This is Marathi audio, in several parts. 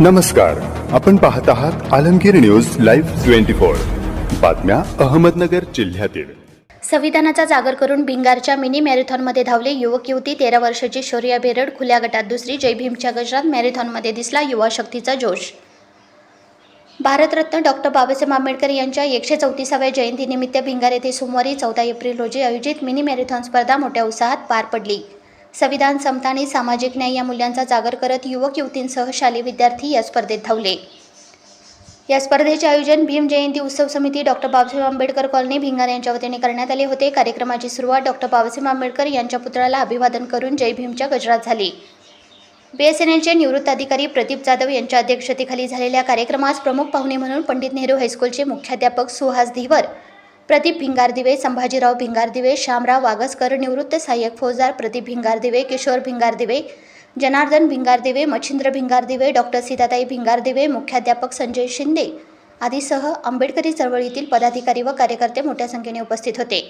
नमस्कार. आपण पाहत आहात Alamgir news live twenty four. बातम्या अहमदनगर जिल्ह्यातील. संविधानाचा जागर करून भिंगारच्या मिनी मॅरेथॉनमध्ये धावले युवक युवती तेरा वर्षाची शौर्या बेरड खुल्या गटात दुसरी जय भीमच्या गजरात मॅरेथॉनमध्ये दिसला युवा शक्तीचा जोश. भारतरत्न डॉक्टर बाबासाहेब आंबेडकर यांच्या एकशे चौतीसाव्या जयंतीनिमित्त भिंगार येथे सोमवारी चौदा एप्रिल रोजी आयोजित मिनी मॅरेथॉन स्पर्धा मोठ्या उत्साहात पार पडली. संविधान समता आणि सामाजिक न्याय या मूल्यांचा जागर करत युवक युवतींसह शालेय विद्यार्थी या स्पर्धेत धावले. या स्पर्धेचे आयोजन भीम जयंती उत्सव समिती डॉक्टर बाबासाहेब आंबेडकर कॉलनी भिंगार यांच्या वतीने करण्यात आले होते. कार्यक्रमाची सुरुवात डॉक्टर बाबासाहेब आंबेडकर यांच्या पुतळ्याला अभिवादन करून जय भीमच्या गजरात झाली. बीएसएनएलचे निवृत्त अधिकारी प्रदीप जाधव यांच्या अध्यक्षतेखाली झालेल्या कार्यक्रमास प्रमुख पाहुणे म्हणून पंडित नेहरू हायस्कूलचे मुख्याध्यापक सुहास धीवर प्रदीप भिंगारदिवे संभाजीराव भिंगारदिवे श्यामराव वागसकर निवृत्त सहाय्यक फौजदार प्रदीप भिंगारदिवे किशोर भिंगारदिवे जनार्दन भिंगारदिवे मच्छिंद्र भिंगारदिवे डॉक्टर सीताताई भिंगारदिवे मुख्याध्यापक संजय शिंदे आदीसह आंबेडकरी चळवळीतील पदाधिकारी व कार्यकर्ते मोठ्या संख्येने उपस्थित होते.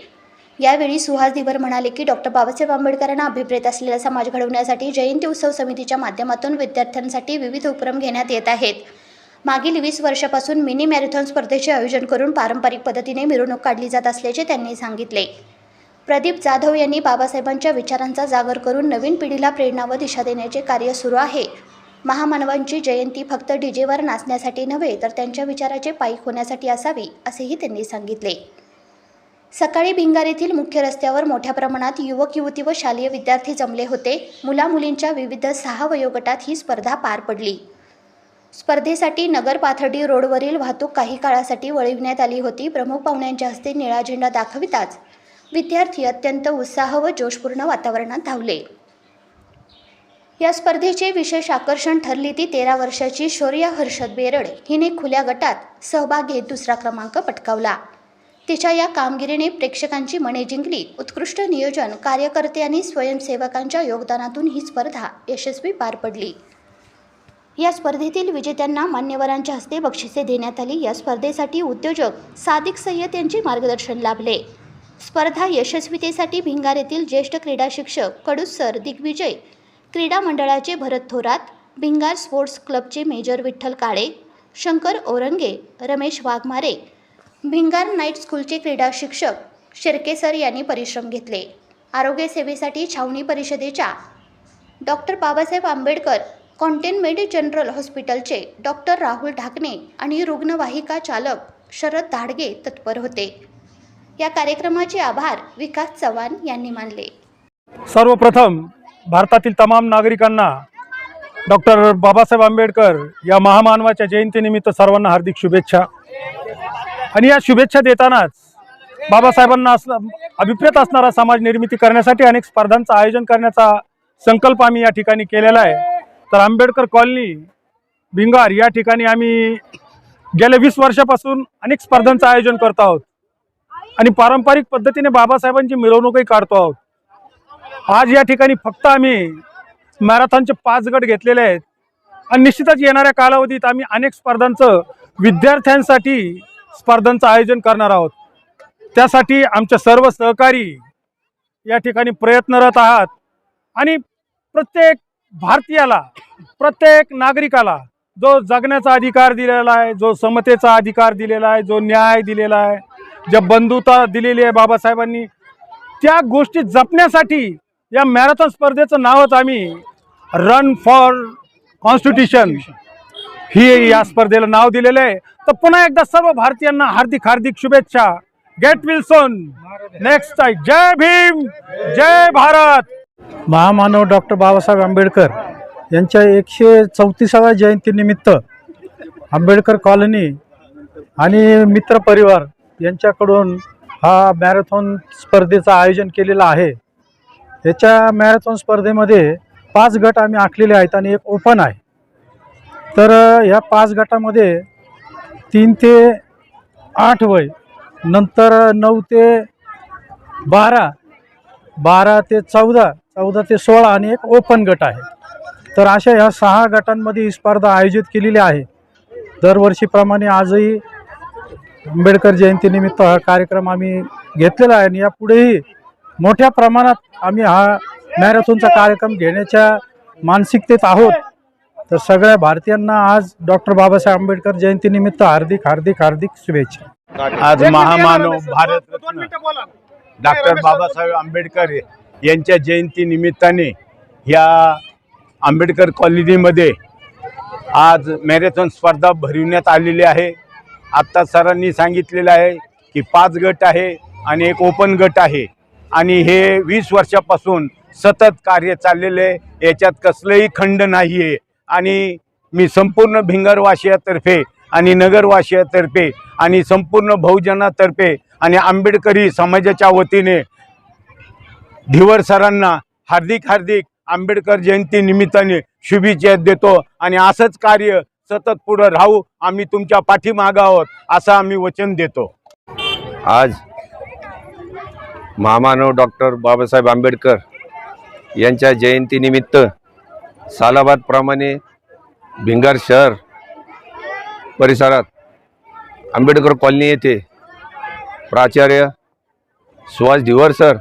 यावेळी सुहास दिवर म्हणाले की डॉक्टर बाबासाहेब आंबेडकरांना अभिप्रेत असलेला समाज घडवण्यासाठी जयंती उत्सव समितीच्या माध्यमातून विद्यार्थ्यांसाठी विविध उपक्रम घेण्यात येत आहेत. मागील वीस वर्षापासून मिनी मॅरेथॉन स्पर्धेचे आयोजन करून पारंपरिक पद्धतीने मिरवणूक काढली जात असल्याचे त्यांनी सांगितले. प्रदीप जाधव यांनी बाबासाहेबांच्या विचारांचा जागर करून नवीन पिढीला प्रेरणा व दिशा देण्याचे कार्य सुरू आहे. महामानवांची जयंती फक्त डीजेवर नाचण्यासाठी नव्हे तर त्यांच्या विचाराचे पायीक होण्यासाठी असावी असेही त्यांनी सांगितले. सकाळी भिंगार येथील मुख्य रस्त्यावर मोठ्या प्रमाणात युवक युवती व शालेय विद्यार्थी जमले होते. मुला मुलींच्या विविध सहा वयोगटात ही स्पर्धा पार पडली. स्पर्धेसाठी नगर पाथर्डी रोडवरील वाहतूक काही काळासाठी वळविण्यात आली होती. प्रमुख पाहुण्यांच्या हस्ते निळा झेंडा दाखविताच विद्यार्थी अत्यंत उत्साह व जोशपूर्ण वातावरणात धावले. या स्पर्धेचे विशेष आकर्षण ठरली ती तेरा वर्षाची शौर्या हर्षद बेरड. हिने खुल्या गटात सहभाग घेत दुसरा क्रमांक पटकावला. तिच्या या कामगिरीने प्रेक्षकांची मने जिंकली. उत्कृष्ट नियोजन कार्यकर्ते आणि स्वयंसेवकांच्या योगदानातून ही स्पर्धा यशस्वी पार पडली. या स्पर्धेतील विजेत्यांना मान्यवरांच्या हस्ते बक्षिसे देण्यात आली. या स्पर्धेसाठी उद्योजक सादिक सय्यद यांचे मार्गदर्शन लाभले. स्पर्धा यशस्वीतेसाठी भिंगार येथील ज्येष्ठ क्रीडा शिक्षक कडूस सर दिग्विजय क्रीडा मंडळाचे भरत थोरात भिंगार स्पोर्ट्स क्लबचे मेजर विठ्ठल काळे शंकर औरंगे रमेश वाघमारे भिंगार नाईट स्कूलचे क्रीडा शिक्षक शिर्के सर यांनी परिश्रम घेतले. आरोग्य सेवेसाठी छावणी परिषदेच्या doctor Babasaheb Ambedkar cantonment general हॉस्पिटलचे डॉक्टर राहुल ढाकणे आणि रुग्णवाहिका चालक शरद धाडगे तत्पर होते. या कार्यक्रमाचे आभार विकास चव्हाण यांनी मानले. सर्वप्रथम भारतातील तमाम नागरिकांना डॉक्टर बाबासाहेब आंबेडकर या महामानवाच्या जयंतीनिमित्त सर्वांना हार्दिक शुभेच्छा. आणि या शुभेच्छा देतानाच बाबासाहेबांना अस अभिप्रेत असणारा समाज निर्मिती करण्यासाठी अनेक स्पर्धांचं आयोजन करण्याचा संकल्प आम्ही या ठिकाणी केलेला आहे. तर आंबेडकर कॉलनी भिंगार या ठिकाणी आम्ही गेल्या वीस वर्षापासून अनेक स्पर्धांचं आयोजन करतो आहोत. आणि पारंपरिक पद्धतीने बाबासाहेबांची मिरवणूकही काढतो आहोत. आज या ठिकाणी फक्त आम्ही मॅरेथॉनचे पाच गट घेतलेले आहेत. आणि निश्चितच येणाऱ्या कालावधीत आम्ही अनेक स्पर्धांचं विद्यार्थ्यांसाठी स्पर्धांचं आयोजन करणार आहोत. त्यासाठी आमच्या सर्व सहकारी या ठिकाणी प्रयत्नरत आहात. आणि प्रत्येक भारतीयाला प्रत्येक नागरिकाला जो जगण्याचा अधिकार दिलेला आहे जो समतेचा अधिकार दिलेला आहे जो न्याय दिलेला आहे ज्या बंधुता दिलेली आहे बाबासाहेबांनी त्या गोष्टी जपण्यासाठी या मॅरेथॉन स्पर्धेचं नावच आम्ही रन फॉर कॉन्स्टिट्यूशन ही या स्पर्धेला नाव दिलेलं आहे. तर पुन्हा एकदा सर्व भारतीयांना हार्दिक हार्दिक शुभेच्छा. गेट विल्सन नेक्स्ट जय भीम. जय भारत. महामानव डॉक्टर बाबासाहेब आंबेडकर यांच्या एकशे चौतीसाव्या जयंतीनिमित्त आंबेडकर कॉलनी आणि मित्र परिवार यांच्याकडून हा मॅरेथॉन स्पर्धेचं आयोजन केलेलं आहे. याच्या मॅरेथॉन स्पर्धेमध्ये पाच गट आम्ही आखलेले आहेत आणि एक ओपन आहे. तर ह्या पाच गटामध्ये तीन ते आठ वय नंतर नऊ ते बारा बारा ते चौदा चौदा ते सोळा आणि एक ओपन गट आहे. तर अशा ह्या सहा गटांमध्ये ही स्पर्धा आयोजित केलेली आहे. दरवर्षीप्रमाणे आजही आंबेडकर जयंतीनिमित्त हा कार्यक्रम आम्ही घेतलेला आहे आणि यापुढेही मोठ्या प्रमाणात आम्ही हा मॅरेथॉनचा कार्यक्रम घेण्याच्या मानसिकतेत आहोत. तर सगळ्या भारतीयांना आज डॉक्टर बाबासाहेब आंबेडकर जयंतीनिमित्त हार्दिक हार्दिक हार्दिक शुभेच्छा. आज महामानव भारतरत्न डॉक्टर बाबासाहेब आंबेडकर यांच्या जयंती निमित्ताने ह्या आंबेडकर कॉलनीमध्ये आज मॅरेथॉन स्पर्धा भरविण्यात आलेली आहे. आत्ता सरांनी सांगितलेलं आहे की पाच गट आहे आणि एक ओपन गट आहे. आणि हे वीस वर्षापासून सतत कार्य चाललेलं आहे. याच्यात कसलंही खंड नाही आहे आणि मी संपूर्ण भिंगरवासियातर्फे आणि नगरवासियातर्फे आणि संपूर्ण बहुजनातर्फे आणि आंबेडकरी समाजाच्या वतीने धिवर सरांना हार्दिक हार्दिक आंबेडकर जयंती निमित्ताने शुभेच्छा देतो आणि असंच कार्य सतत पुढं राहू आम्ही तुमच्या पाठीमागं आहोत असं आम्ही वचन देतो. आज महामानव डॉक्टर बाबासाहेब आंबेडकर यांच्या जयंतीनिमित्त सालाबादप्रमाणे भिंगार शहर परिसरात आंबेडकर कॉलनी येथे प्राचार्य सुहास धिवर सर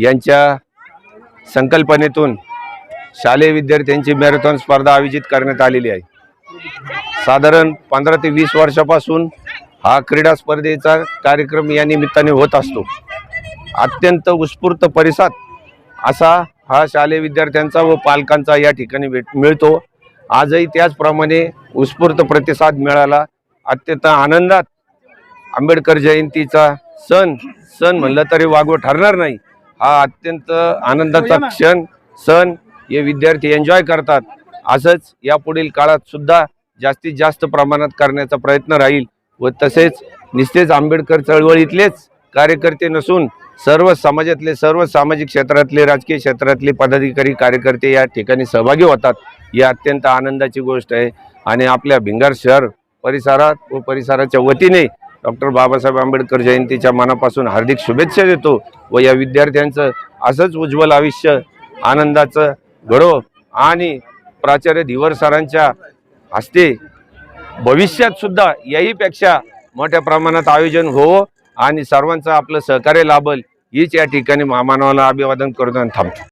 यांच्या संकल्पनेतून शालेय विद्यार्थ्यांची मॅरेथॉन स्पर्धा आयोजित करण्यात आलेली आहे. साधारण पंधरा ते वीस वर्षापासून हा क्रीडा स्पर्धेचा कार्यक्रम या निमित्ताने होत असतो. अत्यंत उत्स्फूर्त परिसाद असा हा शालेय विद्यार्थ्यांचा व पालकांचा या ठिकाणी भेट मिळतो. आजही त्याचप्रमाणे उत्स्फूर्त प्रतिसाद मिळाला. अत्यंत आनंदात आंबेडकर जयंतीचा सण सण म्हणलं तरी वागवं ठरणार नाही. हा अत्यंत आनंदाचा क्षण सण हे विद्यार्थी एन्जॉय करतात. असंच यापुढील काळात सुद्धा जास्तीत जास्त प्रमाणात करण्याचा प्रयत्न राहील व तसेच निस्तेच आंबेडकर चळवळीतलेच कार्यकर्ते नसून सर्व समाजातले सर्व सामाजिक क्षेत्रातले राजकीय क्षेत्रातले पदाधिकारी कार्यकर्ते या ठिकाणी सहभागी होतात. ही अत्यंत आनंदाची गोष्ट आहे. आणि आपल्या भिंगार शहर परिसरात व परिसराच्या वतीने डॉक्टर बाबासाहेब आंबेडकर जयंतीच्या मनापासून हार्दिक शुभेच्छा देतो व या विद्यार्थ्यांचं असंच उज्ज्वल आयुष्य आनंदाचं घडो आणि प्राचार्य धिवर सरांच्या हस्ते भविष्यात सुद्धा याहीपेक्षा मोठ्या प्रमाणात आयोजन होवो आणि सर्वांचं आपलं सहकार्य लाभल. हीच या ठिकाणी महामानवाला अभिवादन करून थांबतो.